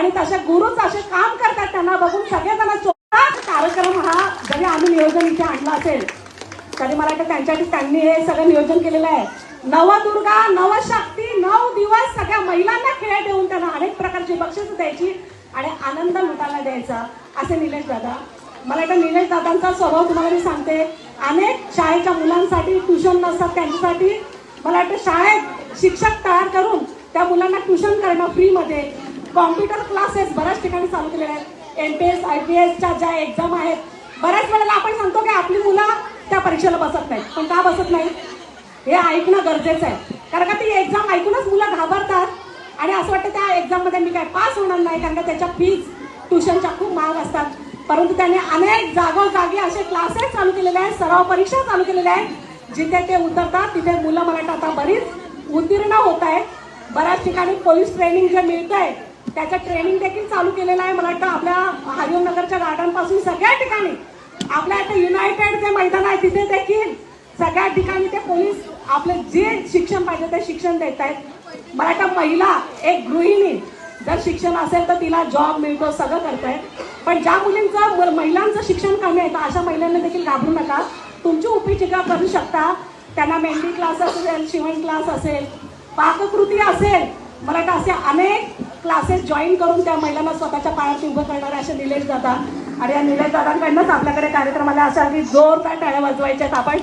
आणि तसे गुरुच असे काम करतात त्यांना बघून सगळेजण चोखा कार्यक्रम हा जरी आम्ही नियोजन इथे आणला असेल तरी मला वाटतं त्यांच्यासाठी त्यांनी हे सगळं नियोजन केलेलं आहे. नवदुर्गा नवशक्ती नऊ दिवस सगळ्या महिलांना खेळ देऊन त्यांना अनेक प्रकारची बक्षीस द्यायची आणि आनंद लुटायला द्यायचा असे निलेश दादा. मला वाटतं निलेश दादांचा स्वभाव तुम्हाला मी सांगते. अनेक शाळेच्या मुलांसाठी ट्युशन नसतात त्यांच्यासाठी. मला वाटतं शाळेत शिक्षक तयार करून त्या मुलांना ट्युशन करणं फ्रीमध्ये कॉम्प्युटर क्लासेस बऱ्याच ठिकाणी चालू केलेले आहेत. M P S I P एसच्या ज्या एक्झाम आहेत बऱ्याच वेळेला आपण सांगतो की आपली मुलं त्या परीक्षेला बसत नाहीत. पण का बसत नाही हे ऐकणं गरजेचं आहे. कारण का ती एक्झाम ऐकूनच मुलं घाबरतात. आणि असं वाटतं त्या एक्झाममध्ये मी काय पास होणार नाही कारण का त्याच्या फीज ट्युशनच्या खूप महाग असतात. परंतु त्याने अनेक जागोजागी असे क्लासेस चालू केलेले आहेत सराव परीक्षा चालू केलेल्या आहेत. जिथे ते उतरतात तिथे मुलं मला आता बरीच उत्तीर्ण होत आहेत. बऱ्याच ठिकाणी पोलीस ट्रेनिंग जे मिळतं आहे त्याचं ट्रेनिंग देखील चालू केलेलं आहे. मला वाटतं आपल्या हरिओम नगरच्या गार्डनपासून सगळ्या ठिकाणी आपल्या आता युनायटेड जे मैदान आहे तिथे देखील सगळ्या ठिकाणी ते पोलीस आपले जे शिक्षण पाहिजे ते शिक्षण देत आहेत. मला वाटतं महिला एक गृहिणी जर शिक्षण असेल तर तिला जॉब मिळतो सगळं करताय पण ज्या मुलींचं महिलांचं शिक्षण कमी आहे तर अशा महिलांना देखील घाबरू नका. तुमची उपजीविका करू शकता. त्यांना मेहंदी क्लास असेल शिवण क्लास असेल पाककृती असेल. मला वाटतं असे अनेक क्लासेस जॉईन करून त्या महिलांना स्वतःच्या पायावरती उभं करणारे असे निलेश दादा. आणि या निलेश दादांकडनंच आपल्याकडे कार्यक्रमाला अशा अगदी जोरदार टाळ्या वाजवायच्या आहेत आपण.